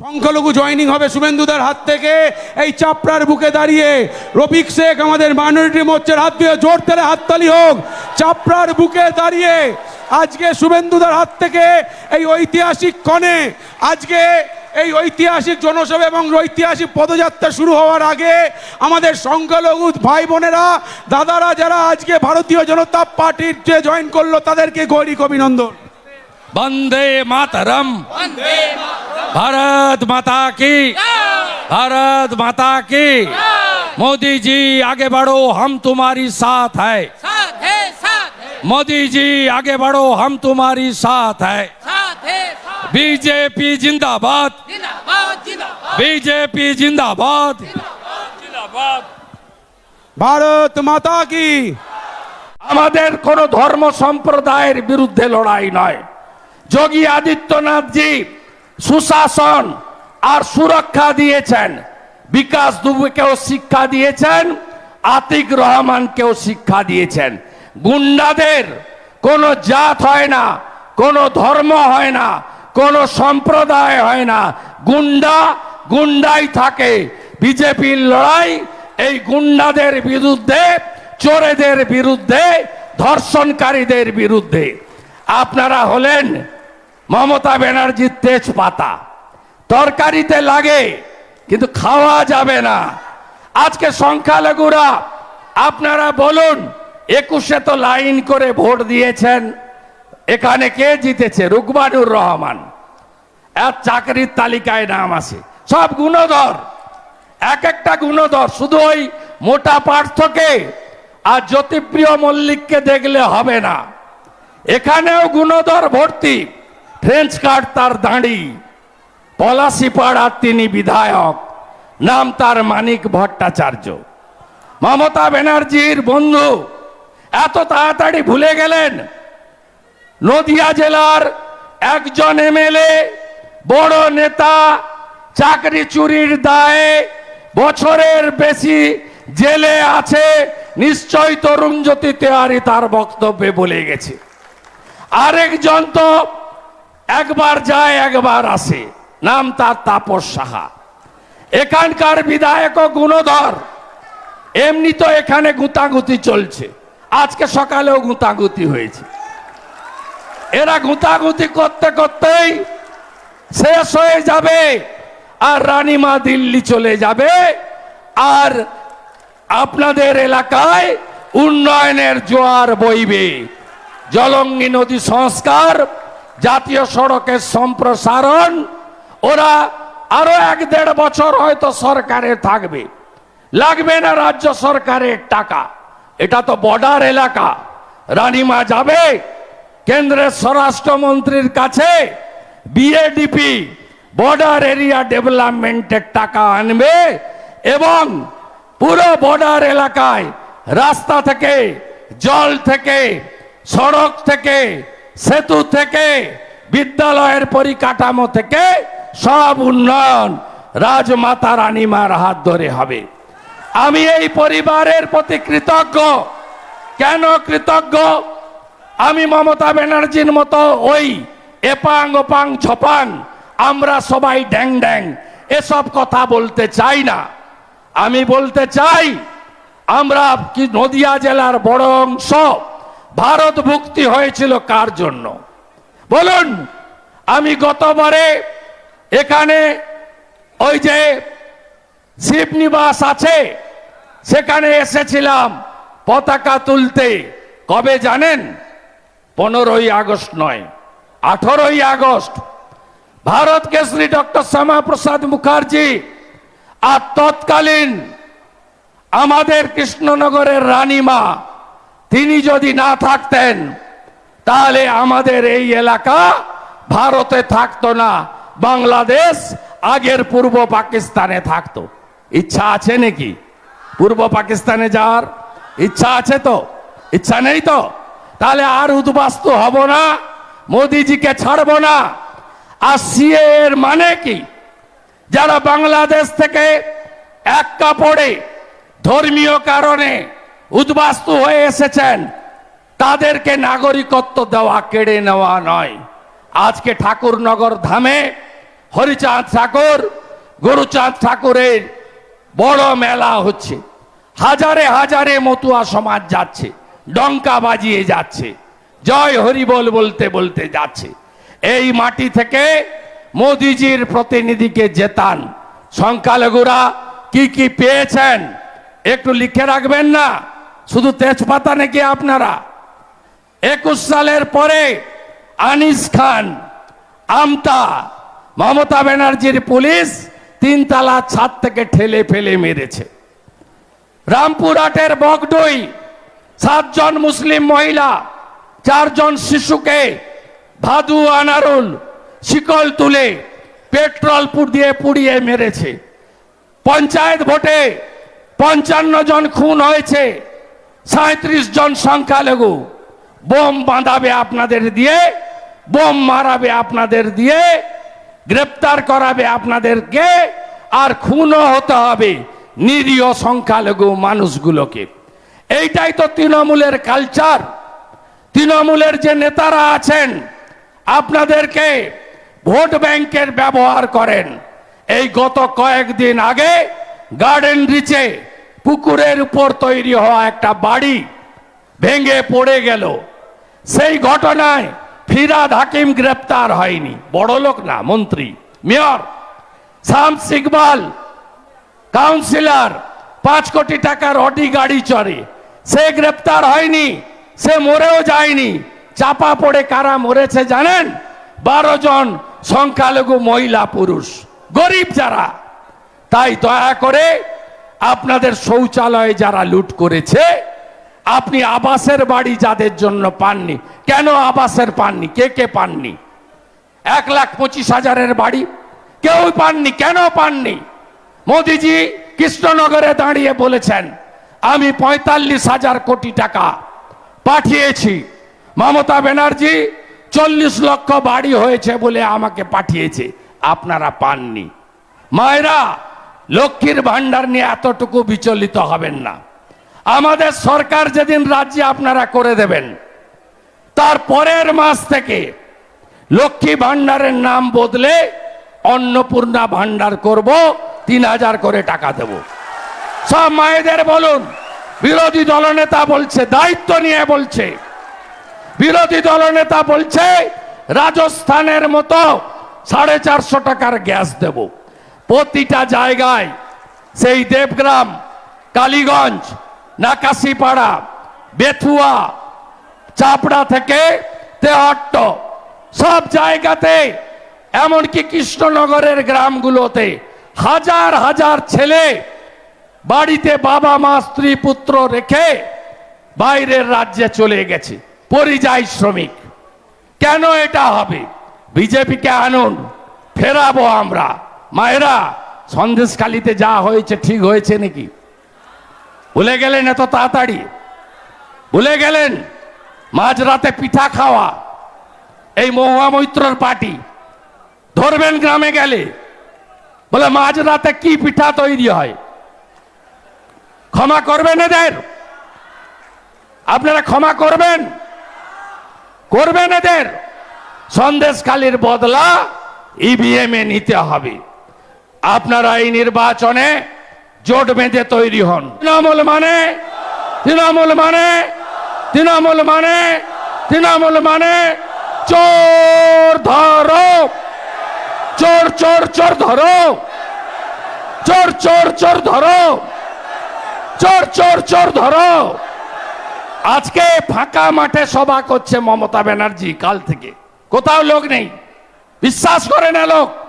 সংখ্যালঘু জয়নিং হবে শুভেন্দুদার হাত থেকে। এই চাপড়ার বুকে দাঁড়িয়ে রফিক শেখ আমাদের মাইনরিটি মোর্চার হাত দিয়ে জোর তেলে হাততালি হোক। চাপড়ার বুকে দাঁড়িয়ে আজকে শুভেন্দুদার হাত থেকে এই ঐতিহাসিক ক্ষণে আজকে এই ঐতিহাসিক জনসভা এবং ঐতিহাসিক পদযাত্রা শুরু হওয়ার আগে আমাদের সংখ্যালঘু ভাই বোনেরা দাদারা যারা আজকে ভারতীয় জনতা পার্টির যে জয়েন করল তাদেরকে গৌরী অভিনন্দন বন্দে মাতারাম। বন্দে মাতারাম। भारत माता की भारत माता की मोदी जी आगे बढ़ो हम तुम्हारी साथ है साथ है साथ है मोदी जी आगे बढ़ो हम तुम्हारी साथ है साथ है साथ बीजेपी जिंदाबाद जिंदाबाद जिंदाबाद बीजेपी जिंदाबाद ভারত মাতা কি আমাদের কোন ধর্ম সম্প্রদায়ের বিরুদ্ধে লড়াই নয় যোগী আদিত্যনাথজি সুশাসন আর সুরক্ষা দিয়েছেন। বিকাশ দুবেকেও শিক্ষা দিয়েছেন, আতিক রহমানকেও শিক্ষা দিয়েছেন। গুন্ডাদের কোনো জাত হয় না, কোনো ধর্ম হয় না, কোনো সম্প্রদায় হয় না। গুন্ডা গুন্ডাই থাকে। বিজেপির লড়াই এই গুন্ডাদের বিরুদ্ধে, চোরেদের বিরুদ্ধে, ধর্ষণকারীদের বিরুদ্ধে। আপনারা হলেন মমতা ব্যানার্জির তেজপাতা। তরকারিতে লাগে, কিন্তু খাওয়া যাবে না। আজকে সংখ্যালঘুরা, আপনারা বলুন, একুশে তো লাইন করে ভোট দিয়েছেন, এখানে কে জিতেছে? রুকমানুর রহমান। আর চাকরির তালিকায় নাম আছে। সব গুণধর, এক একটা গুণধর, শুধু ওই মোটা পার্থকে আর জ্যোতিপ্রিয় মল্লিককে দেখলে হবে না। এখানেও গুণধর ভর্তি। ফ্রেঞ্চ কার্ড তার দাঁড়ি। পলাশিপাড়ার তিনি বিধায়ক। নাম তার মানিক ভট্টাচার্য। মমতা ব্যানার্জির বন্ধু। এত তাড়াতাড়ি ভুলে গেলেন। নদিয়া জেলার একজন এমএলএ, বড় নেতা, চাকরি চুরির দায়ে বছরের বেশি জেলে আছে, নিশ্চয় তরুণ জ্যোতি তেওয়ারি তার বক্তব্যে বলে গেছে। আরেকজন তো একবার যায়, একবার আসে। নাম তার তাপস সাহা। এখানকার বিধায়ক গুণধর, এমনি তো এখানে গুতাগুতি চলছে। আজকে সকালেও গুতাগুতি হয়েছে। এরা গুতাগুতি করতে করতেই শেষ হয়ে যাবে আর রানীমা দিল্লি চলে যাবে। আর আপনাদের এলাকায় উন্নয়নের জোয়ার বইবে। জলঙ্গি নদী সংস্কার জাতীয় সড়কের সম্প্রসারণ, ওরা আরও এক দেড় বছর হয়তো সরকারে থাকবে। লাগবে না রাজ্য সরকারের টাকা। এটা তো বর্ডার এলাকা। রানীমা যাবে, কেন্দ্রের স্বরাষ্ট্রমন্ত্রীর কাছে বিএডিপি বর্ডার এরিয়া ডেভেলপমেন্টের টাকা আনবে এবং পুরো বর্ডার এলাকায় রাস্তা থেকে, জল থেকে, সড়ক থেকে সেতু থেকে বিদ্যালয়ের পরিকাঠামো থেকে সব উন্নয়ন রাজমাতা রানীমার হাত ধরে হবে। আমি এই পরিবারের প্রতি কৃতজ্ঞ। কেন কৃতজ্ঞ? আমি মমতা ব্যানার্জির মতো ওই এপাং ওপাং ছপাং, আমরা সবাই ড্যাং ড্যাং, এসব কথা বলতে চাই না। আমি বলতে চাই, আমরা কি নদিয়া জেলার বড় অংশ ভারত মুক্তি হয়েছিল কার জন্য? বলুন, আমি গতবারে এখানে ওই যে শিবনিবাস আছে, সেখানে এসেছিলাম পতাকা তুলতে। কবে জানেন? পনেরোই আগস্ট নয়, আঠারোই আগস্ট। ভারত কেশরী ডক্টর শ্যামা প্রসাদ মুখার্জি আর তৎকালীন আমাদের কৃষ্ণনগরের রানীমা তিনি যদি না থাকতেন, তাহলে আমাদের এই এলাকা ভারতে থাকতো না, বাংলাদেশ আগের পূর্ব পাকিস্তানে থাকতো। ইচ্ছা আছে নাকি? পূর্ব পাকিস্তানে যাওয়ার? ইচ্ছা আছে তো? ইচ্ছা নেই তো? তাহলে আর উদ্বাস্তু হব না, মোদিজিকে ছাড়ব না। আর সিএ এর মানে কি? যারা বাংলাদেশ থেকে এক কাপড়ে ধর্মীয় কারণে উদ্বাস্তু হয়ে এসেছেন। তাদেরকে নাগরিকত্ব দেওয়া, কেড়ে নেওয়া নয়। আজকে ঠাকুরনগর ধামে হরিচাঁদ ঠাকুর, গুরুচাঁদ ঠাকুরের বড় মেলা হচ্ছে। হাজারে হাজারে মতুয়া সমাজ যাচ্ছে, ডঙ্কা বাজিয়ে যাচ্ছে, জয় হরি বল বলতে বলতে যাচ্ছে। এই মাটি থেকে মোদিজির প্রতিনিধিকে জেতান। সংখ্যালঘুরা কি কি পেয়েছেন, একটু লিখে রাখবেন না? শুধু তেজপাতা নাকি আপনারা? একুশ সালের পরে আনিস খান, আমতা, মমতা ব্যানার্জির পুলিশ তিনতলা ছাদ থেকে ঠেলে ফেলে মেরেছে। রামপুরহাটের বগডই, সাতজন মুসলিম মহিলা, চারজন শিশুকে ভাদু আনারুল, শিকল তুলে পেট্রোল দিয়ে পুড়িয়ে মেরেছে। পঞ্চায়েত ভোটে পঞ্চান্ন জন খুন হয়েছে। সাঁত্রিশ জন সংখ্যালঘু। বোম বাঁধাবে আপনাদের দিয়ে, বোম মারাবে আপনাদের দিয়ে, গ্রেপ্তার করাবে আপনাদেরকে, আর খুনও হতে হবে নিরীহ সংখ্যালঘু মানুষগুলোকে। এইটাই তো তৃণমূলের কালচার তৃণমূলের যে নেতারা আছেন, আপনাদেরকে ভোট ব্যাংকের ব্যবহার করেন। এই গত কয়েকদিন আগে গার্ডেন রিচে পুকুরের উপর তৈরি হওয়া একটা বাড়ি ভেঙে পড়ে গেল। সেই ঘটনায় ফিরাদ হাকিম গ্রেপ্তার হয়নি। বড় লোক না, মন্ত্রী, মেয়র শামস ইকবাল কাউন্সিলর, পাঁচ কোটি টাকার অডি গাড়ি চড়ে। সে গ্রেপ্তার হয়নি, সে মরেও যায়নি। চাপা পড়ে কারা মরেছে জানেন? বারো জন সংখ্যালঘু মহিলা পুরুষ, গরিব যারা। তাই দয়া করে আপনাদের শৌচালয়ে যারা লুট করেছে, আপনি আবাসের বাড়ি যাদের জন্য পাননি, কেন আবাসের পাননি? কে কে পাননি? এক লাখ পঁচিশ হাজারের বাড়ি, কেউ পাননি, কেন পাননি? মোদিজি কৃষ্ণনগরে দাঁড়িয়ে বলেছেন, আমি পঁয়তাল্লিশ হাজার কোটি টাকা পাঠিয়েছি। মমতা ব্যানার্জি, চল্লিশ লক্ষ বাড়ি হয়েছে বলে আমাকে পাঠিয়েছে, আপনারা পাননি। মায়েরা লক্ষ্মীর ভাণ্ডার নিয়ে এতটুকু বিচলিত হবেন না। আমাদের সরকার যেদিন রাজ্যে আপনারা করে দেবেন, তার পরের মাস থেকে লক্ষ্মী ভাণ্ডারের নাম বদলে অন্নপূর্ণা ভাণ্ডার করব, তিন হাজার করে টাকা দেব। সব মায়েদের বলুন, বিরোধী দলনেতা বলছে, দায়িত্ব নিয়ে বলছে। বিরোধী দলনেতা বলছে, রাজস্থানের মতো সাড়ে চারশো টাকার গ্যাস দেব। প্রতিটা জায়গায় সেই দেবগ্রাম, কালীগঞ্জ, নাকাশিপাড়া, বেথুয়া, চাপড়া থেকে তেহট্ট, সব জায়গাতে, এমনকি কৃষ্ণনগরের গ্রামগুলোতে হাজার হাজার ছেলে বাড়িতে বাবা, মা, স্ত্রী, পুত্র রেখে বাইরের রাজ্যে চলে গেছে, পরিযায়ী শ্রমিক। কেন এটা হবে? বিজেপিকে আনুন, ফেরাবো আমরা। মায়েরা, সন্দেশখালিতে যা হয়েছে ঠিক হয়েছে নাকি? ভুলে গেলেন এত তাড়াতাড়ি? ভুলে গেলেন? মাঝরাতে পিঠা খাওয়া, এই মহুয়া মৈত্রর পার্টি। ধরবেন গ্রামে গেলে। বলে, মাঝরাতে কি পিঠা তৈরি হয়? ক্ষমা করবেন এদের? আপনারা ক্ষমা করবেন? করবেন এদের? সন্দেশখালীর বদলা ইভিএম এ নিতে হবে। আপনারা এই নির্বাচনে জোট বেঁধে তৈরি হন। তৃণমূল মানে? তৃণমূল মানে? তৃণমূল মানে? তৃণমূল মানে? চোর ধরো। চোর চোর চোর ধরো। চোর চোর চোর ধরো। চোর চোর চোর ধরো। আজকে ফাঁকা মাঠে সভা করছে মমতা ব্যানার্জি কাল থেকে। কোথাও লোক নেই। বিশ্বাস করে না লোক।